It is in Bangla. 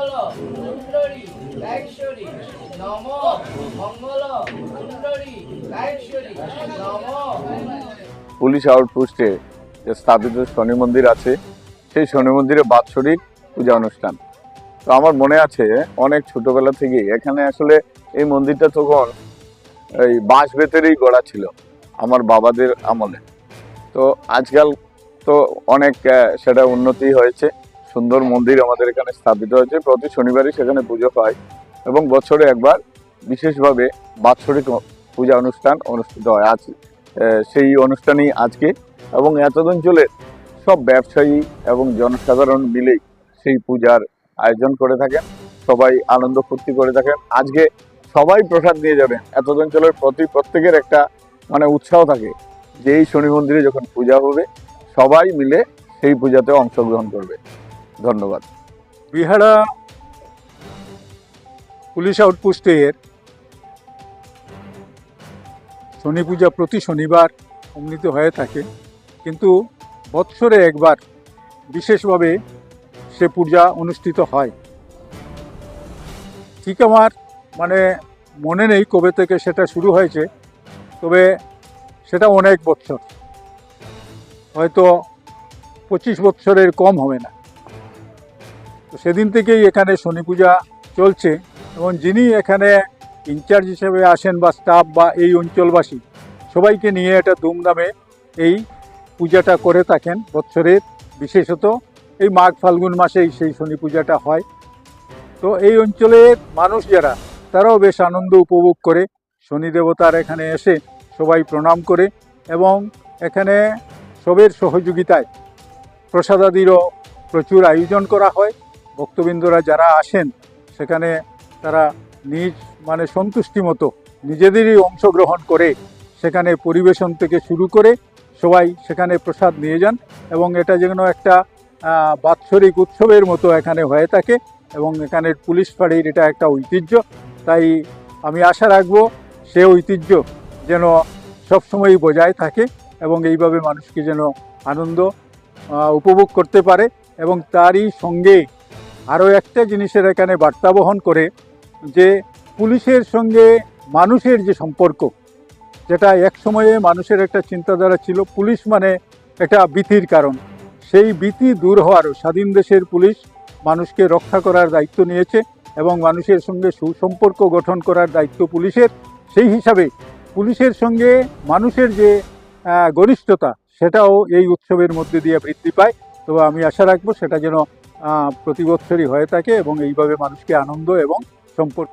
মঙ্গল নম মঙ্গল নম। পুলিশ আউটপোস্টে যে স্থাপিত শনি মন্দির আছে, সেই শনি মন্দিরে বাৎসরিক পূজা অনুষ্ঠান। তো আমার মনে আছে, অনেক ছোটবেলা থেকেই এখানে আসলে এই মন্দিরটা তখন এই বাঁশ বেতেরই গড়া ছিল, আমার বাবাদের আমলে। তো আজকাল তো অনেক সেটা উন্নতি হয়েছে। সুন্দর মন্দির আমাদের এখানে স্থাপিত হয়েছে। প্রতি শনিবারই সেখানে পুজো হয় এবং বছরে একবার বিশেষভাবে বাৎসরিক পূজা অনুষ্ঠান অনুষ্ঠিত হয়। আজ সেই অনুষ্ঠানই আজকে এবং এতদ অঞ্চলের সব ব্যবসায়ী এবং জনসাধারণ মিলেই সেই পূজার আয়োজন করে থাকেন। সবাই আনন্দ ফুর্তি করে থাকেন। আজকে সবাই প্রসাদ নিয়ে যাবেন। এতদ অঞ্চলের প্রতি, প্রত্যেকের একটা মানে উৎসাহ থাকে যে এই শনি মন্দিরে যখন পূজা হবে, সবাই মিলে সেই পূজাতে অংশগ্রহণ করবে। ধন্যবাদ। বিহারা পুলিশ আউটপোস্টের শনি পূজা প্রতি শনিবার অমৃত হয়ে থাকে। কিন্তু বৎসরে একবার বিশেষভাবে সে পূজা অনুষ্ঠিত হয়। ঠিক আমার মানে মনে নেই কবে থেকে সেটা শুরু হয়েছে, তবে সেটা অনেক বছর হয়তো পঁচিশ বছরের কম হবে না। তো সেদিন থেকেই এখানে শনি পূজা চলছে এবং যিনি এখানে ইনচার্জ হিসেবে আসেন বা স্টাফ বা এই অঞ্চলবাসী, সবাইকে নিয়ে এটা ধুমধামে এই পূজাটা করে থাকেন বছরের বিশেষত এই মাঘ ফাল্গুন মাসেই সেই শনি পূজাটা হয়। তো এই অঞ্চলের মানুষ যারা, তারাও বেশ আনন্দ উপভোগ করে, শনি দেবতার এখানে এসে সবাই প্রণাম করে এবং এখানে সবের সহযোগিতায় প্রসাদাদিরও প্রচুর আয়োজন করা হয়। ভক্তবৃন্দরা যারা আসেন, সেখানে তারা নিজ মানে সন্তুষ্টি মতো নিজেদেরই অংশগ্রহণ করে সেখানে পরিবেশন থেকে শুরু করে সবাই সেখানে প্রসাদ নিয়ে যান এবং এটা যেন একটা বাৎসরিক উৎসবের মতো এখানে হয়ে থাকে এবং এখানের পুলিশ ফাঁড়ির এটা একটা ঐতিহ্য। তাই আমি আশা রাখব সে ঐতিহ্য যেন সবসময়ই বজায় থাকে এবং এইভাবে মানুষকে যেন আনন্দ উপভোগ করতে পারে এবং তারই সঙ্গে আরও একটা জিনিসের এখানে বার্তা বহন করে যে পুলিশের সঙ্গে মানুষের যে সম্পর্ক, যেটা এক সময়ে মানুষের একটা চিন্তাধারা ছিল, পুলিশ মানে একটা ভীতির কারণ। সেই ভীতি দূর হওয়ার স্বাধীন দেশের পুলিশ মানুষকে রক্ষা করার দায়িত্ব নিয়েছে এবং মানুষের সঙ্গে সুসম্পর্ক গঠন করার দায়িত্ব পুলিশের। সেই হিসাবে পুলিশের সঙ্গে মানুষের যে ঘনিষ্ঠতা, সেটাও এই উৎসবের মধ্যে দিয়ে বৃদ্ধি পায়। তবে আমি আশা রাখব সেটা যেন প্রতি বছরই হয়ে থাকে এবং এইভাবে মানুষকে আনন্দ এবং সম্পর্ক।